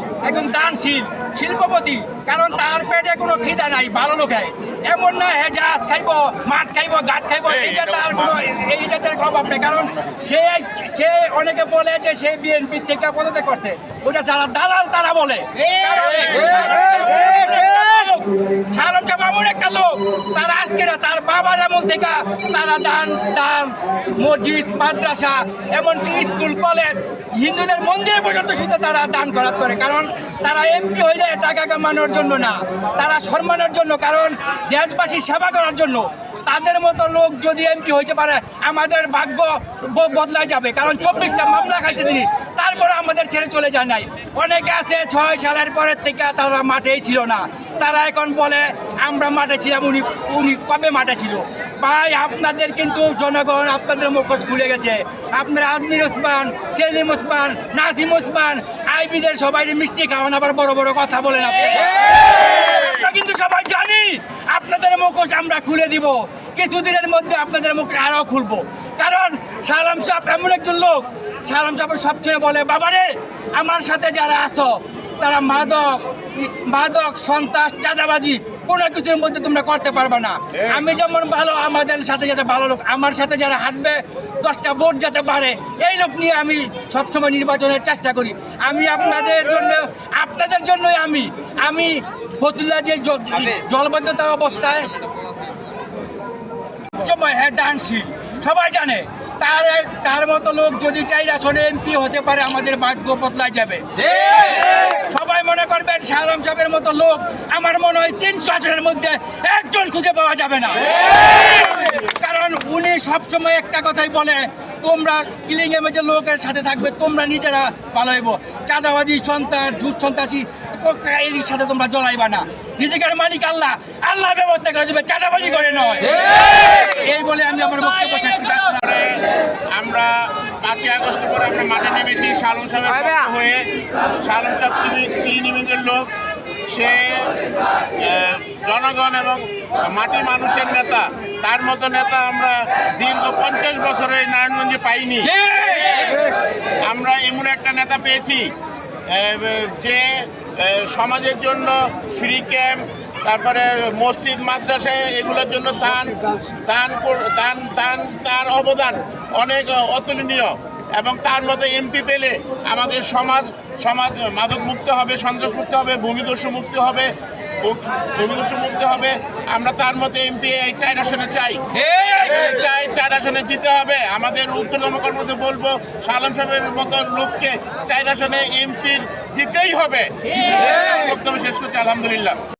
লোক একজন দানশীল শিল্পপতি কারণ তার পেটে কোনো খিদা নাই ভালো লোক হয়। এমন না হ্যাঁ জাহাজ খাইবো মাঠ খাইব গাছ খাইব এইটা তার কোনো এইটা তার অভাব নেই কারণ সে সে অনেকে বলে যে সে বিএনপি থেকে পদত্যাগ করছে। ওটা যারা দালাল তারা বলে। সাহেব এমন একটা লোক, তার আজকে না, তার বাবার আমল থেকে তারা দান দান, মসজিদ, মাদ্রাসা, এমনকি স্কুল, কলেজ, হিন্দুদের মন্দিরে পর্যন্ত শুধু তারা দান করাত করে। কারণ তারা এমপি হইলে টাকা কামানোর জন্য না, তারা সম্মানের জন্য, কারণ দেশবাসীর সেবা করার জন্য। তাদের মতো লোক যদি এমপি হইতে পারে, আমাদের ভাগ্য বদলায় যাবে। কারণ চব্বিশটা মামলা খাইছে তিনি। তারপর আমাদের ছেড়ে চলে যায় নাই। অনেকে আছে ছয় সালের পরের থেকে তারা মাঠেই ছিল না। তারা এখন বলে, আমরা মাঠে ছিলাম, উনি উনি কবে মাঠে ছিল? ভাই, আপনাদের কিন্তু জনগণ আপনাদের মুখোশ খুলে গেছে। আপনারা আজমির ওসমান, সেলিম ওসমান, নাসিম ওসমান, আইবিদের সবাই মিষ্টি খাওয়ান, আবার বড় বড় কথা বলেন আমরা কিন্তু সবাই জানি, আপনাদের মুখোশ আমরা খুলে দিব। কিছুদিনের মধ্যে আপনাদের মুখ আরও খুলবো। সালাম সাহেব এমন একজন লোক। সালাম সাহেব সবসময় বলে বাবারে আমার সাথে যারা আছো তারা মাদক মাদক সন্ত্রাস চাঁদাবাজি কোনো কিছুর মধ্যে তোমরা করতে পারবে না। আমি যেমন ভালো আমাদের সাথে যাতে ভালো লোক আমার সাথে যারা হাঁটবে দশটা ভোট যাতে পারে এই লোক নিয়ে আমি সবসময় নির্বাচনের চেষ্টা করি। আমি আপনাদের জন্য আপনাদের জন্যই আমি আমি ফতুল্লা যে জলবদ্ধতার অবস্থায় সময় হ্যাঁ দানশীল। সবাই জানে তার তার মতো লোক যদি চাই আসলে এমপি হতে পারে, আমাদের ভাগ্য বদলায় যাবে। সবাই মনে করবেন শালম সাহেবের মতো লোক আমার মনে হয় তিনশো আসনের মধ্যে একজন খুঁজে পাওয়া যাবে না। কারণ উনি সবসময় একটা কথাই বলে, তোমরা কিলিং এমেজের লোকের সাথে থাকবে, তোমরা নিজেরা ভালো হইব। চাঁদাবাজি, সন্ত্রাস ঝুট সন্ত্রাসী এর সাথে তোমরা জড়াইবা না। নিজেকার মালিক আল্লাহ আল্লাহ ব্যবস্থা করে দেবে, চাঁদাবাজি করে নয়। বলে আমি আমার বক্তব্য শেষ। আমরা পাঁচই আগস্ট পরে আমরা মাঠে নেমেছি। শালম সাহেবের হয়ে। শালম সাহেব ক্লিন ইমেজের লোক। সে জনগণ এবং মাটি মানুষের নেতা। তার মতো নেতা আমরা দীর্ঘ পঞ্চাশ বছরে এই নারায়ণগঞ্জে পাইনি। আমরা এমন একটা নেতা পেয়েছি যে সমাজের জন্য ফ্রি ক্যাম্প তারপরে মসজিদ মাদ্রাসা এগুলোর জন্য তান তান তান তান তার অবদান অনেক অতুলনীয়। এবং তার মতো এমপি পেলে আমাদের সমাজ সমাজ মাদক মুক্ত হবে সন্ত্রাস মুক্ত হবে ভূমিদস্যু মুক্ত হবে ভূমিদস্যু মুক্ত হবে। আমরা তার মতো এমপি এই চার আসনে চাই। চাই চার আসনে দিতে হবে। আমাদের উত্তরতম কর্মতে বলব সালাম সাহেবের মতো লোককে চার আসনে এমপির দিতেই হবে। বক্তব্য শেষ করছি আলহামদুলিল্লাহ।